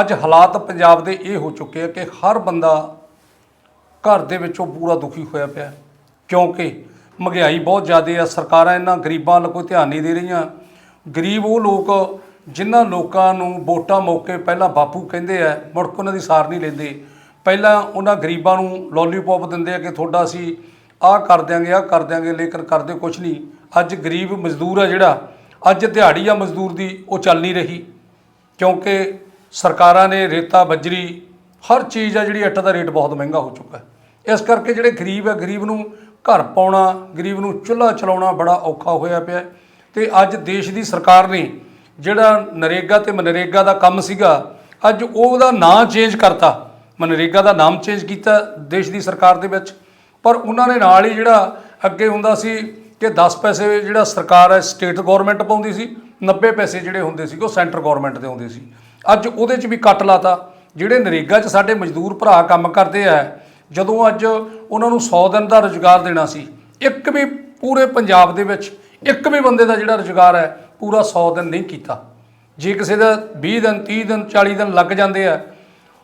ਅੱਜ ਹਾਲਾਤ ਪੰਜਾਬ ਦੇ ਇਹ ਹੋ ਚੁੱਕੇ ਆ ਕਿ ਹਰ ਬੰਦਾ ਘਰ ਦੇ ਵਿੱਚੋਂ ਪੂਰਾ ਦੁਖੀ ਹੋਇਆ ਪਿਆ। ਕਿਉਂਕਿ ਮਹਿੰਗਾਈ ਬਹੁਤ ਜ਼ਿਆਦਾ ਆ, ਸਰਕਾਰਾਂ ਇਹਨਾਂ ਗਰੀਬਾਂ ਵੱਲ ਕੋਈ ਧਿਆਨ ਨਹੀਂ ਦੇ ਰਹੀਆਂ। ਗਰੀਬ ਉਹ ਲੋਕ ਜਿਨ੍ਹਾਂ ਲੋਕਾਂ ਨੂੰ ਵੋਟਾਂ ਮੌਕੇ ਪਹਿਲਾਂ ਬਾਪੂ ਕਹਿੰਦੇ ਆ, ਮੁੜ ਕੇ ਉਹਨਾਂ ਦੀ ਸਾਰ ਨਹੀਂ ਲੈਂਦੇ। ਪਹਿਲਾਂ ਉਹਨਾਂ ਗਰੀਬਾਂ ਨੂੰ ਲੋਲੀਪੌਪ ਦਿੰਦੇ ਆ ਕਿ ਤੁਹਾਡਾ ਅਸੀਂ ਆਹ ਕਰ ਦਿਆਂਗੇ, ਆਹ ਕਰ ਦਿਆਂਗੇ, ਲੇਕਿਨ ਕਰਦੇ ਕੁਝ ਨਹੀਂ। ਅੱਜ ਗਰੀਬ ਮਜ਼ਦੂਰ ਆ ਜਿਹੜਾ, ਅੱਜ ਦਿਹਾੜੀ ਆ ਮਜ਼ਦੂਰ ਦੀ, ਉਹ ਚੱਲ ਨਹੀਂ ਰਹੀ। ਕਿਉਂਕਿ ਸਰਕਾਰਾਂ ਨੇ ਰੇਤਾ, ਬੱਜਰੀ, ਹਰ ਚੀਜ਼ ਆ ਜਿਹੜੀ ਅੱਟ ਦਾ ਰੇਟ ਬਹੁਤ ਮਹਿੰਗਾ ਹੋ ਚੁੱਕਾ ਹੈ। ਇਸ ਕਰਕੇ ਜਿਹੜੇ ਗਰੀਬ ਹੈ ਗਰੀਬ ਨੂੰ ਘਰ ਪਾਉਣਾ, ਗਰੀਬ ਨੂੰ ਚੁੱਲ੍ਹਾ ਚਲਾਉਣਾ ਬੜਾ ਔਖਾ ਹੋਇਆ ਪਿਆ ਹੈ। ਤੇ ਅੱਜ ਦੇਸ਼ ਦੀ ਸਰਕਾਰ ਨੇ ਜਿਹੜਾ ਨਰੇਗਾ ਤੇ ਮਨਰੇਗਾ ਦਾ ਕੰਮ ਸੀਗਾ, ਅੱਜ ਉਹਦਾ ਨਾਂ ਚੇਂਜ ਕਰਤਾ। ਮਨਰੇਗਾ ਦਾ ਨਾਮ ਚੇਂਜ ਕੀਤਾ ਦੇਸ਼ ਦੀ ਸਰਕਾਰ ਦੇ ਵਿੱਚ। ਪਰ ਉਹਨਾਂ ਨੇ ਨਾਲ ਹੀ ਜਿਹੜਾ ਅੱਗੇ ਹੁੰਦਾ ਸੀ ਕਿ 10 ਪੈਸੇ ਜਿਹੜਾ ਸਰਕਾਰ ਹੈ ਸਟੇਟ ਗਵਰਨਮੈਂਟ ਪਾਉਂਦੀ ਸੀ 90 ਪੈਸੇ ਜਿਹੜੇ ਹੁੰਦੇ ਸੀ, ਉਹ ਸੈਂਟਰ ਗਵਰਨਮੈਂਟ ਦੇ ਹੁੰਦੇ ਸੀ। ਅੱਜ ਉਹਦੇ 'ਚ ਵੀ ਕੱਟ ਲਾਤਾ। ਜਿਹੜੇ ਨਰੇਗਾ 'ਚ ਸਾਡੇ ਮਜ਼ਦੂਰ ਭਰਾ ਕੰਮ ਕਰਦੇ ਆ, ਜਦੋਂ ਅੱਜ ਉਹਨਾਂ ਨੂੰ 100 ਦਿਨ ਦਾ ਰੁਜ਼ਗਾਰ ਦੇਣਾ ਸੀ, ਇੱਕ ਵੀ ਪੂਰੇ ਪੰਜਾਬ ਦੇ ਵਿੱਚ ਇੱਕ ਵੀ ਬੰਦੇ ਦਾ ਜਿਹੜਾ ਰੁਜ਼ਗਾਰ ਹੈ, ਪੂਰਾ 100 ਦਿਨ ਨਹੀਂ ਕੀਤਾ। ਜੇ ਕਿਸੇ ਦਾ 20 ਦਿਨ 30 ਦਿਨ 40 ਦਿਨ ਲੱਗ ਜਾਂਦੇ ਆ,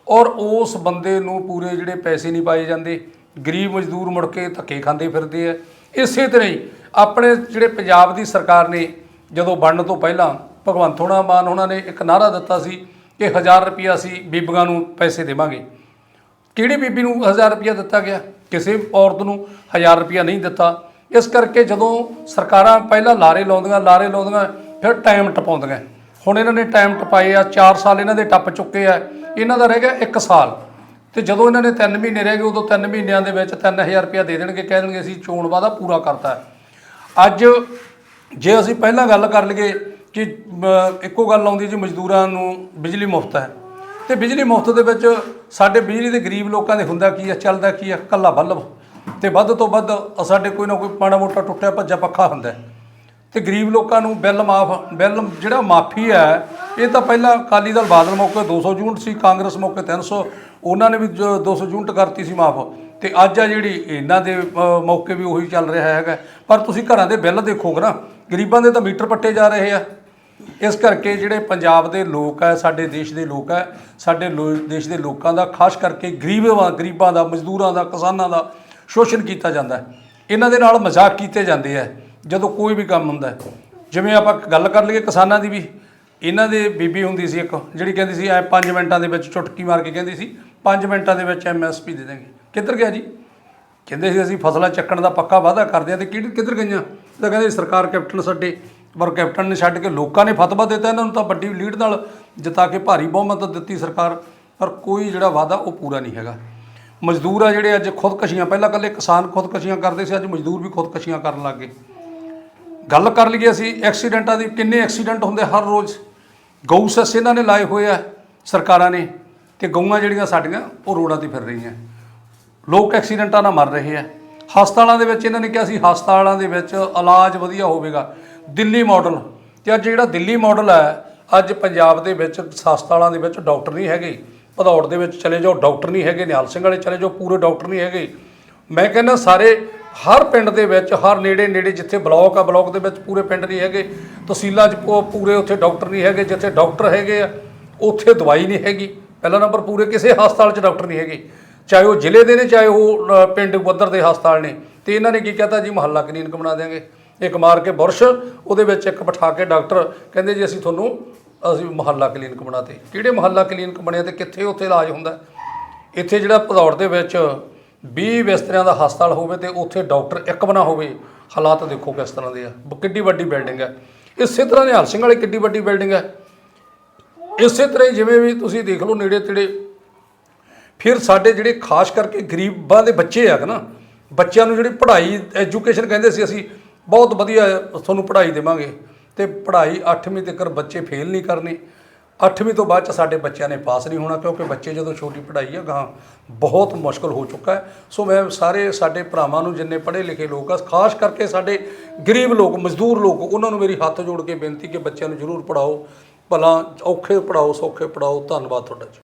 ਔਰ ਉਸ ਬੰਦੇ ਨੂੰ ਪੂਰੇ ਜਿਹੜੇ ਪੈਸੇ ਨਹੀਂ ਪਾਏ ਜਾਂਦੇ, ਗਰੀਬ ਮਜ਼ਦੂਰ ਮੁੜ ਕੇ ਧੱਕੇ ਖਾਂਦੇ ਫਿਰਦੇ ਆ। ਇਸੇ ਤਰ੍ਹਾਂ ਹੀ ਆਪਣੇ ਜਿਹੜੇ ਪੰਜਾਬ ਦੀ ਸਰਕਾਰ ਨੇ ਜਦੋਂ ਬਣਨ ਤੋਂ ਪਹਿਲਾਂ ਭਗਵੰਤ ਹੋਣਾ ਮਾਨ ਉਹਨਾਂ ਨੇ ਇੱਕ ਨਾਰਾ ਦਿੱਤਾ ਸੀ ਕਿ 1000 ਰੁਪਿਆ ਅਸੀਂ ਬੀਬੀਆਂ ਨੂੰ ਪੈਸੇ ਦੇਵਾਂਗੇ। ਕਿਹੜੀ ਬੀਬੀ ਨੂੰ 1000 ਰੁਪਿਆ ਦਿੱਤਾ ਗਿਆ? ਕਿਸੇ ਔਰਤ ਨੂੰ 1000 ਰੁਪਿਆ ਨਹੀਂ ਦਿੱਤਾ। ਇਸ ਕਰਕੇ ਜਦੋਂ ਸਰਕਾਰਾਂ ਪਹਿਲਾਂ ਲਾਰੇ ਲਾਉਂਦੀਆਂ ਲਾਰੇ ਲਾਉਂਦੀਆਂ, ਫਿਰ ਟਾਈਮ ਟਪਾਉਂਦੀਆਂ। ਹੁਣ ਇਹਨਾਂ ਨੇ ਟਾਈਮ ਟਪਾਏ ਆ 4 ਸਾਲ ਇਹਨਾਂ ਦੇ ਟੱਪ ਚੁੱਕੇ ਆ। ਇਹਨਾਂ ਦਾ ਰਹਿ ਗਿਆ 1 ਸਾਲ। ਤੇ ਜਦੋਂ ਇਹਨਾਂ ਨੇ 3 ਮਹੀਨੇ ਰਹਿ ਗਏ, ਉਦੋਂ 3 ਮਹੀਨਿਆਂ ਦੇ ਵਿੱਚ 3000 ਰੁਪਇਆ ਦੇ ਦੇਣਗੇ, ਕਹਿ ਦੇਣਗੇ ਅਸੀਂ ਚੋਣ ਵਾਦਾ ਪੂਰਾ ਕਰਤਾ। ਅੱਜ ਜੇ ਅਸੀਂ ਪਹਿਲਾਂ ਗੱਲ ਕਰ ਲਈਏ ਕਿ ਇੱਕੋ ਗੱਲ ਆਉਂਦੀ ਜੀ ਮਜ਼ਦੂਰਾਂ ਨੂੰ ਬਿਜਲੀ ਮੁਫਤ ਹੈ। ਤੇ ਬਿਜਲੀ ਮੁਫਤ ਦੇ ਵਿੱਚ ਸਾਡੇ ਬਿਜਲੀ ਦੇ ਗਰੀਬ ਲੋਕਾਂ ਦੇ ਹੁੰਦਾ ਕੀ ਹੈ, ਚੱਲਦਾ ਕੀ ਹੈ, ਕੱਲਾ ਬੱਲਬ। ਤੇ ਵੱਧ ਤੋਂ ਵੱਧ ਸਾਡੇ ਕੋਈ ਨਾ ਕੋਈ ਪਾਣਾ ਮੋਟਾ ਟੁੱਟਿਆ ਭੱਜਾ ਪੱਖਾ ਹੁੰਦਾ ਹੈ। ਤੇ ਗਰੀਬ ਲੋਕਾਂ ਨੂੰ ਬਿੱਲ ਮਾਫ, ਬਿੱਲ ਜਿਹੜਾ ਮਾਫੀ ਹੈ, ਇਹ ਤਾਂ ਪਹਿਲਾਂ ਅਕਾਲੀ ਦਲ ਬਾਦਲ ਮੌਕੇ 200 ਯੂਨਿਟ ਸੀ, ਕਾਂਗਰਸ ਮੌਕੇ 300 ਉਹਨਾਂ ਨੇ ਵੀ ਜੋ 200 ਯੂਨਿਟ ਕਰਤੀ ਸੀ ਮਾਫ। ਤੇ ਅੱਜ ਆ ਜਿਹੜੀ ਇਹਨਾਂ ਦੇ ਮੌਕੇ ਵੀ ਉਹੀ ਚੱਲ ਰਿਹਾ ਹੈਗਾ। ਪਰ ਤੁਸੀਂ ਘਰਾਂ ਦੇ ਬਿੱਲ ਦੇਖੋਗੇ ਨਾ, ਗਰੀਬਾਂ ਦੇ ਤਾਂ ਮੀਟਰ ਪੱਟੇ ਜਾ ਰਹੇ ਆ। ਇਸ ਕਰਕੇ ਜਿਹੜੇ ਪੰਜਾਬ ਦੇ ਲੋਕ ਹੈ ਸਾਡੇ ਦੇਸ਼ ਦੇ ਲੋਕ ਹੈ ਸਾਡੇ ਲੋ- ਦੇਸ਼ ਦੇ ਲੋਕਾਂ ਦਾ, ਖਾਸ ਕਰਕੇ ਗਰੀਬਾਂ ਗਰੀਬਾਂ ਦਾ, ਮਜ਼ਦੂਰਾਂ ਦਾ, ਕਿਸਾਨਾਂ ਦਾ ਸ਼ੋਸ਼ਣ ਕੀਤਾ ਜਾਂਦਾ ਹੈ। ਇਹਨਾਂ ਦੇ ਨਾਲ ਮਜ਼ਾਕ ਕੀਤੇ ਜਾਂਦੇ ਆ, ਜਦੋਂ ਕੋਈ ਵੀ ਕੰਮ ਹੁੰਦਾ ਜਿਵੇਂ ਆਪਾਂ ਗੱਲ ਕਰ ਲਈਏ ਕਿਸਾਨਾਂ ਦੀ ਵੀ, ਇਹਨਾਂ ਦੇ ਬੀਬੀ ਹੁੰਦੀ ਸੀ ਇੱਕ, ਜਿਹੜੀ ਕਹਿੰਦੀ ਸੀ, ਐ 5 ਮਿੰਟਾਂ ਦੇ ਵਿੱਚ ਚੁਟਕੀ ਮਾਰ ਕੇ ਕਹਿੰਦੀ ਸੀ 5 ਮਿੰਟਾਂ ਦੇ ਵਿੱਚ ਐਮਐਸਪੀ ਦੇ ਦਾਂਗੇ ਕਿੱਧਰ ਗਿਆ ਜੀ? ਕਹਿੰਦੇ ਸੀ ਅਸੀਂ ਫਸਲਾਂ ਚੱਕਣ ਦਾ ਪੱਕਾ ਵਾਅਦਾ ਕਰਦੇ ਆ ਤੇ ਕਿਹੜੀ, ਕਿੱਧਰ ਗਈਆਂ? ਤਾਂ ਕਹਿੰਦੇ ਸਰਕਾਰ ਕੈਪਟਨ ਸਾਡੇ ਪਰ ਕੈਪਟਨ ਨੇ ਛੱਡ ਕੇ ਲੋਕਾਂ ਨੇ ਫਤਵਾ ਦਿੱਤਾ ਇਹਨਾਂ ਨੂੰ ਤਾਂ ਵੱਡੀ ਲੀਡ ਨਾਲ, ਜਿਤਾ ਕੇ ਭਾਰੀ ਬਹੁਮਤ ਦਿੱਤੀ ਸਰਕਾਰ, ਪਰ ਕੋਈ ਜਿਹੜਾ ਵਾਅਦਾ ਉਹ ਪੂਰਾ ਨਹੀਂ ਹੈਗਾ। ਮਜ਼ਦੂਰ ਆ ਜਿਹੜੇ ਅੱਜ ਖੁਦਕਸ਼ੀਆਂ, ਪਹਿਲਾਂ ਕੱਲੇ ਕਿਸਾਨ ਖੁਦਕਸ਼ੀਆਂ ਕਰਦੇ ਸੀ, ਅੱਜ ਮਜ਼ਦੂਰ ਵੀ ਖੁਦਕਸ਼ੀਆਂ ਕਰਨ ਲੱਗ ਗਏ। ਗੱਲ ਕਰ ਲਈਏ ਅਸੀਂ, ਐਕਸੀਡੈਂਟਾਂ ਦੀ, ਕਿੰਨੇ ਐਕਸੀਡੈਂਟ ਹੁੰਦੇ ਹਰ ਰੋਜ਼। ਗਊ ਸੱਸ ਇਹਨਾਂ ਨੇ ਲਾਏ ਹੋਏ ਆ, ਸਰਕਾਰਾਂ ਨੇ, ਤੇ ਗਊਆਂ ਜਿਹੜੀਆਂ ਸਾਡੀਆਂ, ਉਹ ਰੋਡਾਂ ਤੇ ਫਿਰ ਰਹੀਆਂ। ਲੋਕ ਐਕਸੀਡੈਂਟਾਂ ਨਾਲ ਮਰ ਰਹੇ ਆ। ਹਸਪਤਾਲਾਂ ਦੇ ਵਿੱਚ ਇਹਨਾਂ ਨੇ ਕਿਹਾ ਸੀ, ਹਸਪਤਾਲਾਂ ਦੇ ਵਿੱਚ ਇਲਾਜ ਵਧੀਆ ਹੋਵੇਗਾ। ਦਿੱਲੀ ਮਾਡਲ ਤੇ ਅੱਜ ਜਿਹੜਾ ਦਿੱਲੀ ਮਾਡਲ ਹੈ, ਅੱਜ ਪੰਜਾਬ ਦੇ ਵਿੱਚ ਹਸਪਤਾਲਾਂ ਦੇ ਵਿੱਚ ਡਾਕਟਰ ਨਹੀਂ ਹੈਗੇ। ਭਦੌੜ ਦੇ ਵਿੱਚ ਚਲੇ ਜਾਓ ਡਾਕਟਰ ਨਹੀਂ ਹੈਗੇ। ਨਿਹਾਲ ਸਿੰਘ ਵਾਲੇ ਚਲੇ ਜਾਓ, ਪੂਰੇ ਡਾਕਟਰ ਨਹੀਂ ਹੈਗੇ। ਮੈਂ ਕਹਿੰਦਾ ਸਾਰੇ, ਹਰ ਪਿੰਡ ਦੇ ਵਿੱਚ, ਹਰ ਨੇੜੇ ਨੇੜੇ ਜਿੱਥੇ ਬਲਾਕ ਆ ਬਲਾਕ ਦੇ ਵਿੱਚ ਪੂਰੇ ਪਿੰਡ ਨਹੀਂ ਹੈਗੇ। ਤਹਿਸੀਲਾਂ 'ਚ ਪੂਰੇ ਉੱਥੇ ਡਾਕਟਰ ਨਹੀਂ ਹੈਗੇ, ਜਿੱਥੇ ਡਾਕਟਰ ਹੈਗੇ ਆ, ਉੱਥੇ ਦਵਾਈ ਨਹੀਂ ਹੈਗੀ। ਪਹਿਲਾ ਨੰਬਰ ਪੂਰੇ ਕਿਸੇ ਹਸਪਤਾਲ 'ਚ ਡਾਕਟਰ ਨਹੀਂ ਹੈਗੇ। ਚਾਹੇ ਉਹ ਜ਼ਿਲ੍ਹੇ ਦੇ ਨੇ, ਚਾਹੇ ਉਹ ਪਿੰਡ ਪੱਧਰ ਦੇ ਹਸਪਤਾਲ ਨੇ। ਤੇ ਇਹਨਾਂ ਨੇ ਕੀ ਕਹਤਾ? ਜੀ, ਮੁਹੱਲਾ ਕਲੀਨਿਕ ਬਣਾ ਦਿਆਂਗੇ। ਇੱਕ ਮਾਰ ਕੇ ਬੁਰਸ਼, ਉਹਦੇ ਵਿੱਚ ਇੱਕ ਬਿਠਾ ਕੇ ਡਾਕਟਰ ਕਹਿੰਦੇ ਜੀ ਅਸੀਂ ਤੁਹਾਨੂੰ, ਅਸੀਂ ਮੁਹੱਲਾ ਕਲੀਨਿਕ ਬਣਾਤੇ। ਕਿਹੜੇ ਮੁਹੱਲਾ ਕਲੀਨਿਕ ਬਣਿਆ ਤੇ ਕਿੱਥੇ ਉੱਥੇ ਇਲਾਜ ਹੁੰਦਾ? ਇੱਥੇ ਜਿਹੜਾ ਭਦੌੜ ਦੇ ਵਿੱਚ 20 ਬਿਸਤਰਿਆਂ ਦਾ ਹਸਪਤਾਲ ਹੋਵੇ ਤੇ ਉੱਥੇ ਡਾਕਟਰ ਇੱਕ ਬਣਾ ਹੋਵੇ, ਹਾਲਾਤ ਦੇਖੋ ਕਿਸ ਤਰ੍ਹਾਂ ਦੇ ਆ। ਕਿੱਡੀ ਵੱਡੀ ਬਿਲਡਿੰਗ ਹੈ। ਇਸੇ ਤਰ੍ਹਾਂ ਨਿਹਾਲ ਸਿੰਘ ਵਾਲੀ ਕਿੱਡੀ ਵੱਡੀ ਬਿਲਡਿੰਗ ਹੈ। ਇਸੇ ਤਰ੍ਹਾਂ ਹੀ ਜਿਵੇਂ ਵੀ ਤੁਸੀਂ ਦੇਖ ਲਓ ਨੇੜੇ ਤੇੜੇ। ਫਿਰ ਸਾਡੇ ਜਿਹੜੇ ਖਾਸ ਕਰਕੇ ਗਰੀਬਾਂ ਦੇ ਬੱਚੇ ਆ ਨਾ, ਬੱਚਿਆਂ ਨੂੰ ਜਿਹੜੀ ਪੜ੍ਹਾਈ ਐਜੂਕੇਸ਼ਨ ਕਹਿੰਦੇ ਸੀ ਅਸੀਂ ਬਹੁਤ ਵਧੀਆ ਤੁਹਾਨੂੰ ਪੜ੍ਹਾਈ ਦੇਵਾਂਗੇ। ਤੇ ਪੜ੍ਹਾਈ 8ਵੀਂ ਤੱਕ ਬੱਚੇ ਫੇਲ ਨਹੀਂ ਕਰਨੇ। 8ਵੀਂ ਤੋਂ ਬਾਅਦ ਚ ਸਾਡੇ ਬੱਚਿਆਂ ਨੇ ਪਾਸ ਨਹੀਂ ਹੋਣਾ, ਕਿਉਂਕਿ ਬੱਚੇ ਜਦੋਂ ਛੋਟੀ ਪੜ੍ਹਾਈ ਆ ਗਾਂ ਬਹੁਤ ਮੁਸ਼ਕਲ ਹੋ ਚੁੱਕਾ ਹੈ। ਸੋ ਮੈਂ ਸਾਰੇ ਸਾਡੇ ਭਰਾਵਾਂ ਨੂੰ ਜਿੰਨੇ ਪੜ੍ਹੇ ਲਿਖੇ ਲੋਕ ਆ, ਖਾਸ ਕਰਕੇ ਸਾਡੇ ਗਰੀਬ ਲੋਕ, ਮਜ਼ਦੂਰ ਲੋਕ, ਉਹਨਾਂ ਨੂੰ ਮੇਰੀ ਹੱਥ ਜੋੜ ਕੇ ਬੇਨਤੀ ਕਿ ਬੱਚਿਆਂ ਨੂੰ ਜ਼ਰੂਰ ਪੜ੍ਹਾਓ। ਭਲਾ ਔਖੇ ਪੜ੍ਹਾਓ, ਸੌਖੇ ਪੜ੍ਹਾਓ। ਧੰਨਵਾਦ ਤੁਹਾਡਾ ਜੀ।